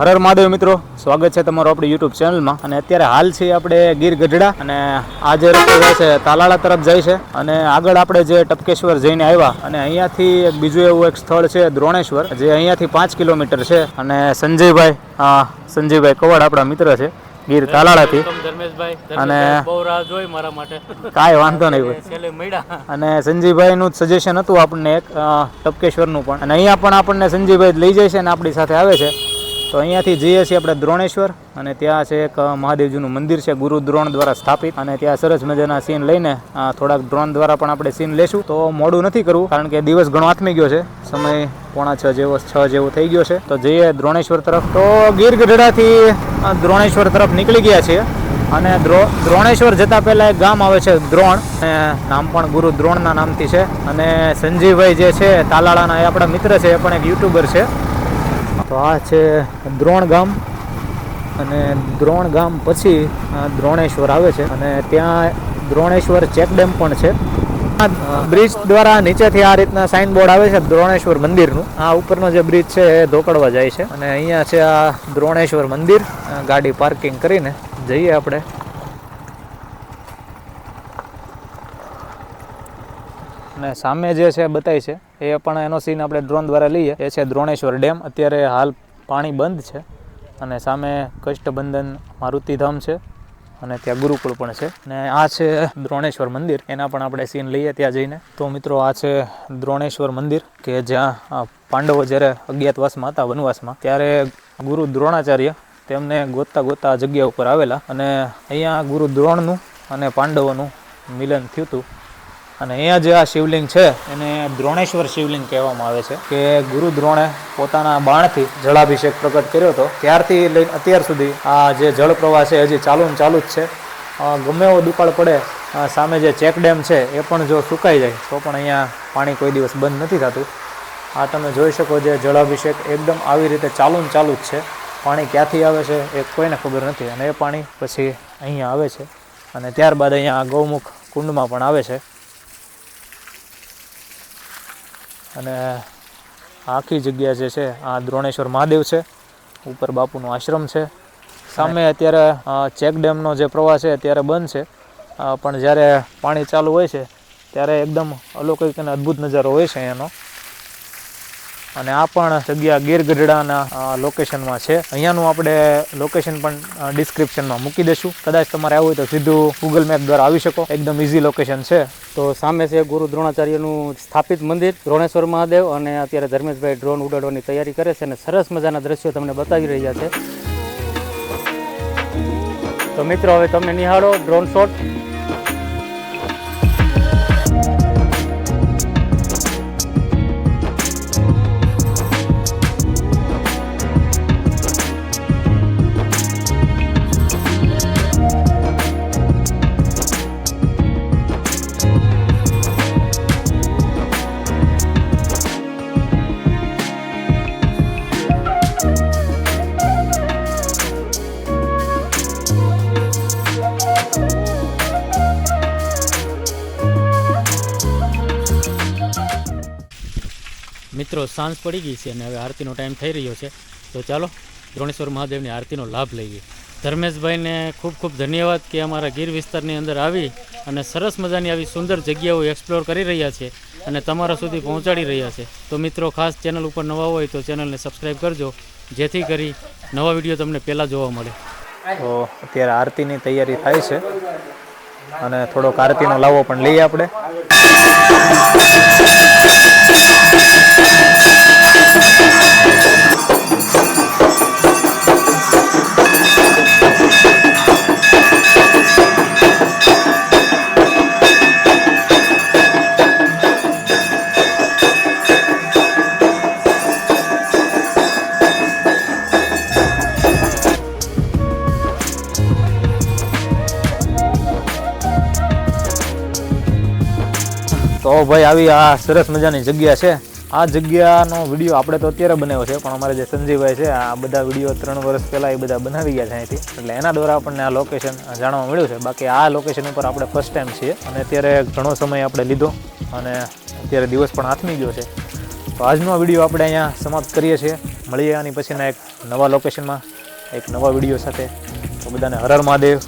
હરર મહાદેવ મિત્રો સ્વાગત છે તમારું આપણી યુટ્યુબ ચેનલમાં અને અત્યારે હાલ છે આપણે ગીર ગઢડા અને આ જે રસ્તો જાય છે તાલાળા તરફ જાય છે. અને આગળ આપણે જે ટપકેશ્વર જઈને આવ્યા અને અહીંયાથી એક બીજું એવું એક સ્થળ છે દ્રોણેશ્વર જે અહીંયાથી પાંચ કિલોમીટર છે. અને સંજયભાઈ સંજયભાઈ કવાડ આપણા મિત્ર છે ગીર તાલાળાથી. અને- કાંઈ વાંધો નહીં અને સંજીભાઈનું જ સજેશન હતું આપણને એક ટપકેશ્વરનું પણ. અને અહીંયા પણ આપણને સંજીભાઈ લઈ જાય છે અને આપણી સાથે આવે છે. તો અહીંયાથી જઈએ છીએ આપણે દ્રોણેશ્વર અને ત્યાં છે એક મહાદેવજીનું મંદિર છે, ગુરુ દ્રોણ દ્વારા સ્થાપિત. અને ત્યાં સરસ મજાના સીન લઈને થોડાક દ્રોણ દ્વારા પણ આપણે સીન લેશું. તો મોડું નથી કરવું, કારણ કે દિવસ ઘણો આથમી ગયો છે. સમય પોણા છ જેવો છ જેવો થઈ ગયો છે. તો જઈએ દ્રોણેશ્વર તરફ. તો ગીર ગઢડાથી દ્રોણેશ્વર તરફ નીકળી ગયા છીએ. અને દ્રો, દ્રોણેશ્વર જતાં પહેલાં એક ગામ આવે છે, દ્રોણ. નામ પણ ગુરુ દ્રોણના નામથી છે. અને સંજીવભાઈ જે છે, તાલાળાના એ આપણા મિત્ર છે, એ પણ એક યુટ્યુબર છે. તો આ છે દ્રોણ ગામ અને દ્રોણ ગામ પછી દ્રોણેશ્વર આવે છે અને ત્યાં દ્રોણેશ્વર ચેક ડેમ પણ છે. બ્રિજ દ્વારા નીચેથી આ રીતના સાઇન બોર્ડ આવે છે દ્રોણેશ્વર મંદિરનું. આ ઉપરનો જે બ્રિજ છે એ ધોકડવા જાય છે. અને અહીંયા છે આ દ્રોણેશ્વર મંદિર. ગાડી પાર્કિંગ કરીને જઈએ આપણે. અને સામે જે છે, બતાય છે, એ પણ એનો સીન આપણે ડ્રોન દ્વારા લઈએ. એ છે દ્રોણેશ્વર ડેમ. અત્યારે હાલ પાણી બંધ છે અને સામે કષ્ટબંધન મારુતિધામ છે અને ત્યાં ગુરુકુળ પણ છે. અને આ છે દ્રોણેશ્વર મંદિર. એના પણ આપણે સીન લઈએ ત્યાં જઈને. તો મિત્રો, આ છે દ્રોણેશ્વર મંદિર કે જ્યાં પાંડવો જ્યારે અજ્ઞાતવાસમાં હતા, વનવાસમાં, ત્યારે ગુરુ દ્રોણાચાર્ય તેમને ગોતતા ગોતતા જગ્યા ઉપર આવેલા. અને અહીંયા ગુરુ દ્રોણનું અને પાંડવોનું મિલન થયું હતું. અને અહીંયા જે આ શિવલિંગ છે, એને દ્રોણેશ્વર શિવલિંગ કહેવામાં આવે છે, કે ગુરુ દ્રોણે પોતાના બાણથી જળાભિષેક પ્રગટ કર્યો હતો. ત્યારથી લઈને અત્યાર સુધી આ જે જળ પ્રવાહ છે, હજી ચાલુ ને ચાલુ જ છે. ગમે એવો દુકાળ પડે સામે જે ચેક ડેમ છે, એ પણ જો સુકાઈ જાય, તો પણ અહીંયા પાણી કોઈ દિવસ બંધ નથી થતું. આ તમે જોઈ શકો જે જળાભિષેક એકદમ આવી રીતે ચાલુ ને ચાલુ જ છે. પાણી ક્યાંથી આવે છે, એ કોઈને ખબર નથી. અને એ પાણી પછી અહીંયા આવે છે. અને ત્યારબાદ અહીંયા ગૌમુખ કુંડમાં પણ આવે છે. અને આખી જગ્યા જે છે, આ દ્રોણેશ્વર મહાદેવ છે, ઉપર બાપુનો આશ્રમ છે. સામે અત્યારે ચેક ડેમનો જે પ્રવાહ છે, અત્યારે બંધ છે. પણ જ્યારે પાણી ચાલુ હોય છે, ત્યારે એકદમ અલૌકિક અને અદ્ભુત નજારો હોય છે એનો અને આ પણ જગ્યા ગીર ગઢડાના લોકેશનમાં છે. અહીંયાનું આપણે લોકેશન પણ ડિસ્ક્રિપ્શનમાં મૂકી દઈશું. કદાચ તમારે આવવું હોય તો સીધું ગૂગલ મેપ દ્વારા આવી શકો. એકદમ ઇઝી લોકેશન છે. તો સામે છે ગુરુ દ્રોણાચાર્યનું સ્થાપિત મંદિર દ્રોણેશ્વર મહાદેવ. અને અત્યારે ધર્મેશભાઈ ડ્રોન ઉડાડવાની તૈયારી કરે છે અને સરસ મજાના દ્રશ્યો તમને બતાવી રહ્યા છે. તો મિત્રો, હવે તમે નિહાળો ડ્રોન શોટ મિત્રો, સાંજ પડી ગઈ છે અને હવે આરતીનો ટાઈમ થઈ રહ્યો છે. તો ચાલો, દ્રોણેશ્વર મહાદેવની આરતીનો લાભ લઈએ. ધર્મેશભાઈને ખૂબ ખૂબ ધન્યવાદ કે અમારા ગીર વિસ્તારની અંદર આવી અને સરસ મજાની આવી સુંદર જગ્યાઓ એક્સપ્લોર કરી રહ્યા છે અને તમારા સુધી પહોંચાડી રહ્યા છે. તો મિત્રો, ખાસ ચેનલ ઉપર નવા હોય તો ચેનલને સબસ્ક્રાઈબ કરજો, જેથી કરી નવા વીડિયો તમને પહેલાં જોવા મળે. તો અત્યારે આરતીની તૈયારી થાય છે અને થોડોક આરતીનો લાવો પણ લઈએ આપણે. તો ભાઈ આવી આ સરસ મજાની જગ્યા છે. આ જગ્યાનો વીડિયો આપણે તો અત્યારે બનાવ્યો છે, પણ અમારે જે સંજીવભાઈ છે, આ બધા વીડિયો ત્રણ વર્ષ પહેલાં એ બધા બનાવી ગયા છે અહીંથી. એટલે એના દ્વારા આપણને આ લોકેશન જાણવા મળ્યું છે. બાકી આ લોકેશન ઉપર આપણે ફર્સ્ટ ટાઈમ છીએ અને અત્યારે ઘણો સમય આપણે લીધો અને અત્યારે દિવસ પણ હાથમી ગયો છે. તો આજનો વીડિયો આપણે અહીંયા સમાપ્ત કરીએ છીએ. મળીએ આની પછીના એક નવા લોકેશનમાં એક નવા વીડિયો સાથે. તો બધાને હર હર મહાદેવ.